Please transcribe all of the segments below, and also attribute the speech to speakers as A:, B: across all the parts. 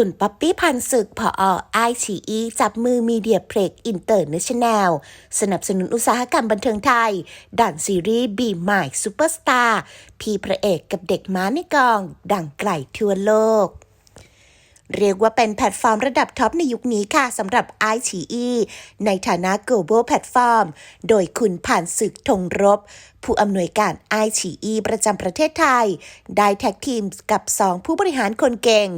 A: คุณป๊อปปี้พันศึกผอไอชีอีจับมือมีเดียเพล็กอินเตอร์เนชั่นแนลสนับสนุนอุตสาหกรรมบันเทิงไทย ดันซีรีส์บีมายซูเปอร์สตาร์พี่พระเอกกับเด็กม้าในกอง ดังไกลทั่วโลกเรียกว่าเป็นแพลตฟอร์มระดับท็อปในยุคนี้ค่ะสำหรับ i อ e ในฐานะ global platform โดยคุณผ่านศึกธงรบ ผู้อำนวยการ i อ e ประจำประเทศไทย ได้แท็กทีมกับ 2 ผู้บริหารคนเก่ง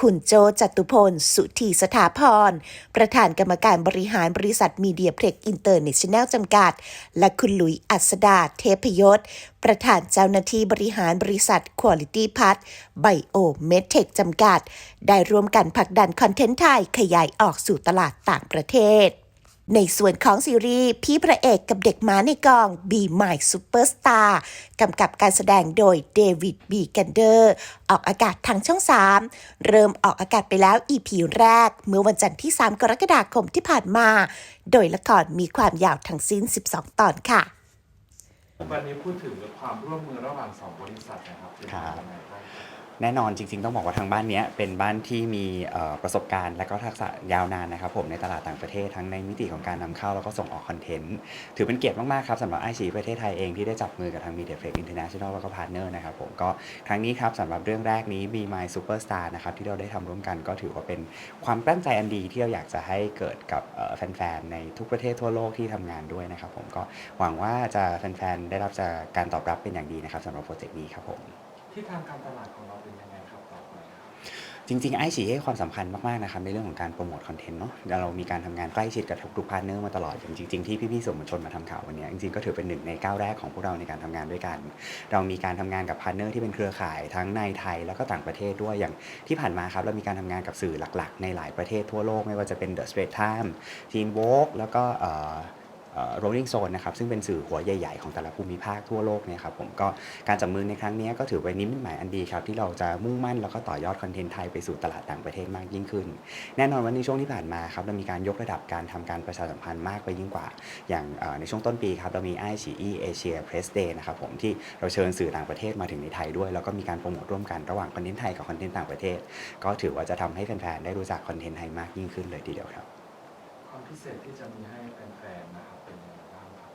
A: คุณโจจตุพล สุธีสถาพร ประธานกรรมการบริหารบริษัทมีเดียเพล็กอินเตอร์เนชั่นแนลจำกัด และคุณหลุยอัสดา เทพยศ ประธานเจ้าหน้าที่บริหารบริษัท Quality p a t ไบโอเมดเทคจำกัด ได้ร่วมกันผลักดันคอนเทนต์ไทยขยายออกสู่ตลาดต่างประเทศ ในส่วนของซีรีส์พี่พระเอกกับเด็กม้าในกอง Be My Superstar กำกับการแสดงโดยเดวิดบีกันเดอร์ออกอากาศทางช่อง 3 เริ่มออกอากาศไปแล้ว EP แรก เมื่อวันจันทร์ที่ 3 กรกฎาคมที่ผ่านมา โดยละครมีความยาวทั้งสิ้น 12 ตอนค่ะ
B: วันนี้พูดถึงความร่วมมือระหว่างสองบริษัทนะครับเป็น
C: ครับ
B: ยังไงบ้าง
C: แน่นอนจริง ๆ ต้องบอกว่าทางบ้านเนี้ยเป็นบ้านที่มีเอ่อประสบการณ์ และก็ทักษะยาวนานนะครับผมในตลาดต่างประเทศทั้งในมิติของการนำเข้าแล้วก็ส่งออกคอนเทนต์ ถือเป็นเกียรติมาก ๆ ครับสำหรับไอชีประเทศไทยเองที่ได้จับมือกับทาง Media Flex International แล้วก็พาร์ทเนอร์นะครับผมก็ครั้งนี้ครับสำหรับเรื่องแรกนี้ Be My Superstar นะครับที่เราได้ทำร่วมกันก็ถือว่าเป็นความตั้งใจอันดีที่เราอยากจะให้เกิดกับเอ่อแฟน ๆ ในทุกประเทศทั่วโลกที่ทำงานด้วยนะครับผมก็หวังว่าจะแฟน ๆ ได้รับจากการตอบรับเป็นอย่างดีนะครับสำหรับโปรเจกต์นี้ครับผม
B: ที่ทางการตลาดของเราเป็นยังไงครับต่อไปครับ
C: จริงๆไอฉีให้ความสำคัญมากๆนะครับในเรื่องของการโปรโมทคอนเทนต์เนาะเรามีการทำงานใกล้ชิดกับทุกๆพาร์ทเนอร์มาตลอดอย่างจริงๆที่พี่ๆสื่อมวลชนมาทำข่าววันเนี้ยจริงๆก็ถือเป็นหนึ่งในก้าวแรกของพวกเราในการทำงานด้วยกัน เรามีการทำงานกับพาร์ทเนอร์ที่เป็นเครือข่ายทั้งในไทยแล้วก็ต่างประเทศด้วยอย่างที่ผ่านมาครับเรามีการทำงานกับสื่อหลักๆ ในหลายประเทศทั่วโลกไม่ว่าจะเป็น The Straits Times Teen Vogue แล้วก็เอ่อ Rolling Stone นะครับซึ่งเป็นสื่อหัวใหญ่ ๆ ของแต่ละภูมิภาคทั่วโลกเนี่ยครับผมก็การจับมือในครั้งนี้ก็ถือเป็นนิมิตหมายอันดีครับที่เราจะมุ่งมั่นแล้วก็ต่อยอดคอนเทนต์ไทยไปสู่ตลาดต่างประเทศมากยิ่งขึ้น แน่นอนว่าในช่วงที่ผ่านมาครับเรามีการยกระดับการทำการประชาสัมพันธ์มากไปยิ่งกว่า อย่างในช่วงต้นปีครับเรามีไอชีอีเอเชียเพรสเดย์นะครับผมที่เราเชิญสื่อต่างประเทศมาถึงในไทยด้วย แล้วก็มีการโปรโมทร่วมกันระหว่างคอนเทนต์ไทยกับคอนเทนต์ต่างประเทศ ก็ถือว่าจะทำให้แฟนๆได้รู้จักคอนเทนต์ไทยมากยิ่งขึ้นเลยทีเดียวครับ
B: ความพิเศษที่จะมีให้แฟนๆนะ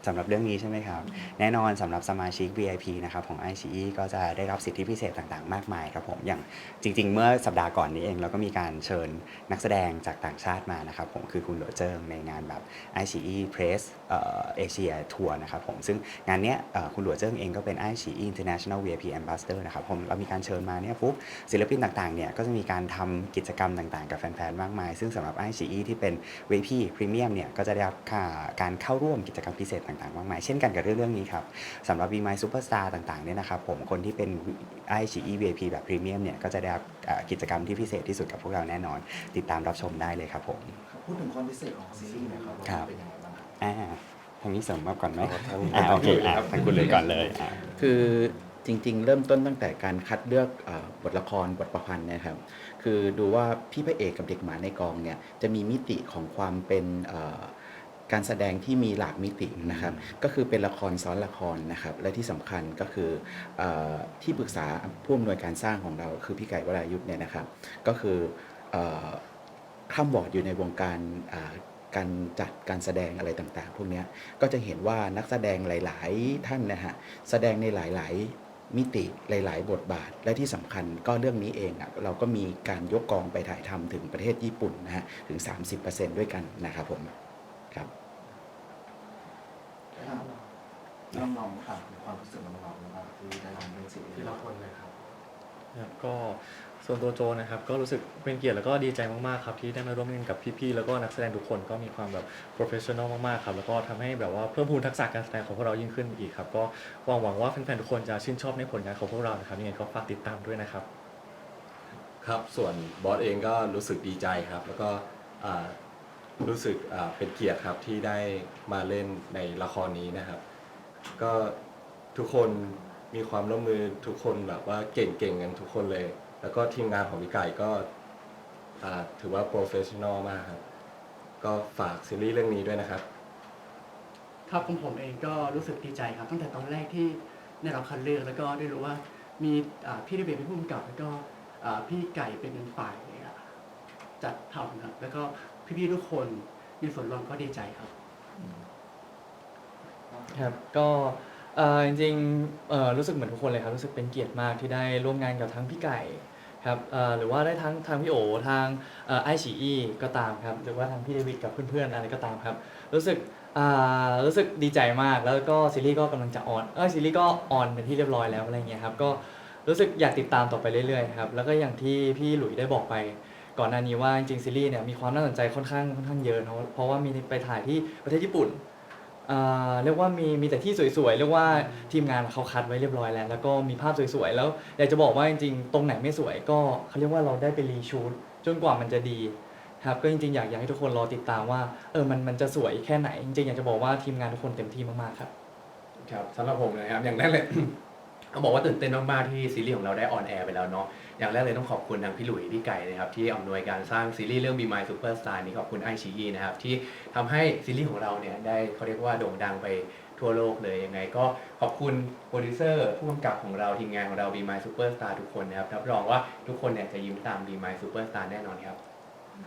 C: สำหรับเรื่องนี้ใช่ไหมครับ แน่นอนสำหรับสมาชิก VIP นะครับของ i อ e ก็จะได้รับสิทธิพิเศษต่างๆ มากมายครับผมอย่างจริง ๆ เมื่อสัปดาห์ก่อนนี้เองเราก็มีการเชิญนักแสดงจากต่างชาติมานะครับผมคือคุณหลวเจิงในงานแบบ i อ e Press เอเอเชียทัวร์นะครับผมซึ่งงานเนี้ยคุณหลวเจิงเองก็เป็น i อ e International VIP Ambassador นะครับผมเรามีการเชิญมาเนี่ยปุ๊บศิลปินต่างๆเนี่ยก็จะมีการทำกิจกรรมต่างๆ กับแฟนๆ มากมาย ซึ่งสำหรับ i อ e ที่เป็น VIP Premium เนี่ยก็จะได้รับค่าการเข้าร่วมกิจกรรมพิเศษต่างๆมากมายเช่นกันกับเรื่องเรื่องนี้ครับสำหรับ Be My Superstar ต่างๆเนี่ยนะครับผมคนที่เป็น i อ e VIP แบบ Premium เนี่ยก็จะได้รับเอ่อกิจกรรมที่พิเศษที่สุดกับพวกเราแน่นอน ติดตามรับชมได้เลยครับผม
B: ครับพูดถึงความพิเศษของซีรีส์หนะครับว่า
C: ครับ
B: เป็นยังไงบ้างครับ
C: อ่าทางนี้เสริมมาก่อนไหม
B: เอาทาง
C: อ่าโอเค
B: ทางคุณเลย
C: อ่า
B: ครับ
C: ทางคุณเลยก่อนเลยอ่า
D: คือจริง ๆ เริ่มต้นตั้งแต่การคัดเลือกเออบทละครบทประพันธ์นะครับ คือดูว่าพี่พระเอกกับเด็กหมาในกองเนี่ยจะมีมิติของความเป็นเอ่อ การแสดงที่มีหลากมิตินะครับ ก็คือเป็นละครซ้อนละครนะครับ และที่สำคัญก็คืออที่ปรึกษาผู้อำนวยการสร้างของเรา คือพี่ไก่วรายุทธ์เนี่ยนะครับ ก็คืออข้ามบอดอยู่ในวงการการจัดการแสดงอะไรต่างๆ พวกนี้ก็จะเห็นว่านักแสดงหลาย ๆ ท่านนะฮะแสดงในหลาย ๆมิติหลาย ๆ บทบาท และที่สำคัญก็เรื่องนี้เองอะเราก็มีการยกกองไปถ่ายทำถึงประเทศญี่ปุ่นนะฮะถึง 30%ด้วยกันนะครับผมครับ
B: น้องๆครับความรู้สึกน้องๆนะครับที่ได้ทำเรื่องซีรีส์ทีละคนเลยครับ
E: ครับก็ส่วนตัวโจนะครับก็รู้สึกเป็นเกียรติแล้วก็ดีใจมากๆครับที่ได้มาร่วมงานกับพี่ๆแล้วก็นักแสดงทุกคนก็มีความแบบ professional มากๆครับแล้วก็ทำให้แบบว่าเพิ่มพูนทักษะการแสดงของพวกเรายิ่งขึ้นอีกครับก็หวังหวังว่าแฟนๆทุกคนจะชื่นชอบในผลงานของพวกเรานะครับยังไงก็ฝากติดตามด้วยนะครับ
F: ครับ ส่วนบอสเองก็รู้สึกดีใจครับ แล้วก็อ่ารู้สึกอ่าเป็นเกียรติครับที่ได้มาเล่นในละครนี้นะครับ ก็ทุกคนมีความร่วมมือทุกคนแบบว่าเก่งๆกันทุกคนเลย แล้วก็ทีมงานของพี่ไก่ก็อ่าถือว่าโปรเฟชชั่นอลมากครับ ก็ฝากซีรีส์เรื่องนี้ด้วยนะครับ
G: ครับของผมเองก็รู้สึกดีใจครับ ตั้งแต่ตอนแรกที่ได้รับคัดเลือกแล้วก็ได้รู้ว่ามีอ่าพี่ได้เป็นผู้กำกับ แล้วก็อ่าพี่ไก่เป็นฝ่ายจัดทำครับแล้วก็พี่ๆทุกคนมีส่วนร่วมก็ดีใจครับ
E: ครับก็เอ่อจริงๆเอ่อรู้สึกเหมือนทุกคนเลยครับรู้สึกเป็นเกียรติมากที่ได้ร่วมงานกับทั้งพี่ไก่ครับเอ่อหรือว่าได้ทั้งทางพี่โอทางไอฉีอีก็ตามครับหรือว่าทางพี่เดวิดกับเพื่อนๆอะไรก็ตามครับ รู้สึกอ่ารู้สึกดีใจมากแล้วก็ซีรีส์ก็กำลังจะออนเออซีรีส์ก็ออนเป็นที่เรียบร้อยแล้วอะไรเงี้ยครับก็รู้สึกอยากติดตามต่อไปเรื่อยๆครับแล้วก็อย่างที่พี่หลุยได้บอกไป ก่อนหน้านี้ว่าจริงๆซีรีส์เนี่ยมีความน่าสนใจค่อนข้างค่อนข้างเยอะเนอะเพราะว่ามีไปถ่ายที่ประเทศญี่ปุ่น อ่าเรียกว่ามีมีแต่ที่สวยๆ เรียกว่าทีมงานเขาคัดไว้เรียบร้อยแล้ว แล้วก็มีภาพสวยๆ แล้วอยากจะบอกว่าจริงๆ ตรงไหนไม่สวยก็เขาเรียกว่าเราได้ไปรีชูตจนกว่ามันจะดีครับ ก็จริงๆ อยากอยากให้ทุกคนรอติดตามว่าเออมันมันจะสวยแค่ไหน จริงๆ อยากจะบอกว่าทีมงานทุกคนเต็มที่มากๆ ครับ
H: ครับสำหรับผมนะครับอย่างแรกเลย ต้องบอกว่าตื่นเต้นมากๆที่ซีรีส์ของเราได้ออนแอร์ไปแล้วเนาะอย่างแรกเลยต้องขอบคุณทางพี่หลุยพี่ไก่นะครับที่อำนวยการสร้างซีรีส์เรื่อง Be My Superstar นี้ขอบคุณไอชีนะครับที่ทำให้ซีรีส์ของเราเนี่ยได้เขาเรียกว่าโด่งดังไปทั่วโลกเลยยังไง ก็ขอบคุณโปรดิวเซอร์ผู้กำกับของเราทีมงานของเรา Be My Superstar ทุกคนนะครับรับรองว่าทุกคนเนี่ยจะยิ้มตาม Be My Superstar แน่นอนครับ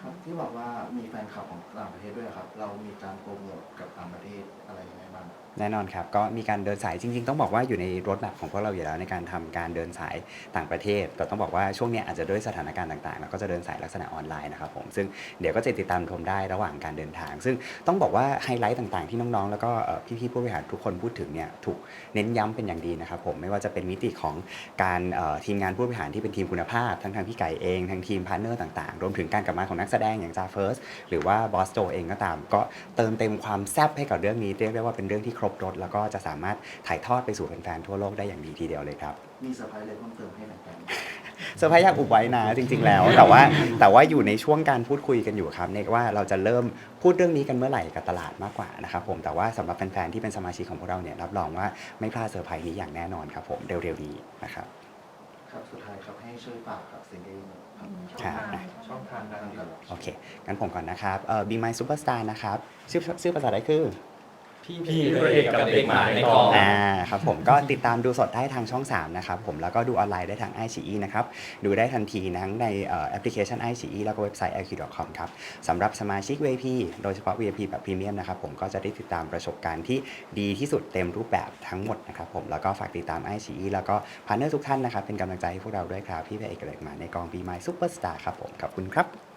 B: ครับที่บอกว่ามีแฟนคลับของต่างประเทศด้วยครับ เรามีการโปรโมทกับต่างประเทศอะไรยังไงบ้าง
C: แน่นอนครับ ก็มีการเดินสายจริง ๆ ต้องบอกว่าอยู่ในรถแมพของพวกเราอยู่แล้วในการทำการเดินสายต่างประเทศแต่ต้องบอกว่าช่วงเนี้ยอาจจะด้วยสถานการณ์ต่างๆ แล้วก็จะเดินสายลักษณะออนไลน์นะครับผมซึ่งเดี๋ยวก็จะติดตามชมได้ระหว่างการเดินทาง ซึ่งต้องบอกว่าไฮไลท์ต่างๆที่น้องๆแล้วก็เอ่อพี่ๆผู้บริหารทุกคนพูดถึงเนี่ยถูกเน้นย้ำเป็นอย่างดีนะครับผมไม่ว่าจะเป็นมิติของ การเอ่อทีมงานผู้บริหารที่เป็นทีมคุณภาพ ทั้งทางพี่ไก่เองทางทีมพาร์ทเนอร์ต่างๆ รวมถึงการกลับมาของนักแสดงอย่างจาเฟิร์สหรือว่าบอสโจเองก็ตาม ก็เติมเต็มความแซ่บให้กับเรื่องนี้เรียกได้ว่าเป็นเรื่องที่ครบรถแล้วก็จะสามารถถ่ายทอดไปสู่แฟนๆทั่วโลกได้อย่างดีทีเดียวเลยครับ
B: มีเซอร์ไพรส์อะไรเพิ่มเติมให้แฟนๆ
C: เซอร์ไพรส์อยากอุบไว้นะจริง ๆ แล้ว แต่ว่าแต่ว่าอยู่ในช่วงการพูดคุยกันอยู่ครับในว่าเราจะเริ่มพูดเรื่องนี้กันเมื่อไหร่กับตลาดมากกว่านะครับผมแต่ว่าสำหรับแฟนๆที่เป็นสมาชิกของพวกเราเนี่ยรับรองว่าไม่พลาดเซอร์ไพรส์นี้อย่างแน่นอนครับผมเร็วๆนี้นะครับ
B: ครับสุดท้ายครับให้ช่วยฝากครับซีรีส์ครับ
C: ครับ
B: ช่องทางการตลาด
C: โอเค งั้นผมก่อนนะครับเอ่อ Be My Superstar นะครับ ชื่อชื่อภาษาไทยคือ
E: พี่
H: พี่พระเอกกับเด็กหมาในกอง
C: อ่าครับผมก็ติดตามดูสดได้ทางช่อง 3 นะครับผมแล้วก็ดูออนไลน์ได้ทาง i อ e นะครับ ดูได้ทันทีทั้งในเอ่อแอปพลิเคชัน i อ e แล้วก็เว็บไซต์ iq.com ครับสำหรับสมาชิก VIP โดยเฉพาะ VIP แบบพรีเมียมนะครับผมก็จะได้ติดตามประสบการณ์ที่ดีที่สุดเต็มรูปแบบทั้งหมดนะครับผมแล้วก็ฝากติดตาม i อ e แล้วก็พาร์เนอร์ทุกท่านนะครับเป็นกำลังใจให้พวกเราด้วยครับพี่พระเอกกับเด็กหมาในกอง Be My Superstar ครับผมขอบคุณครับ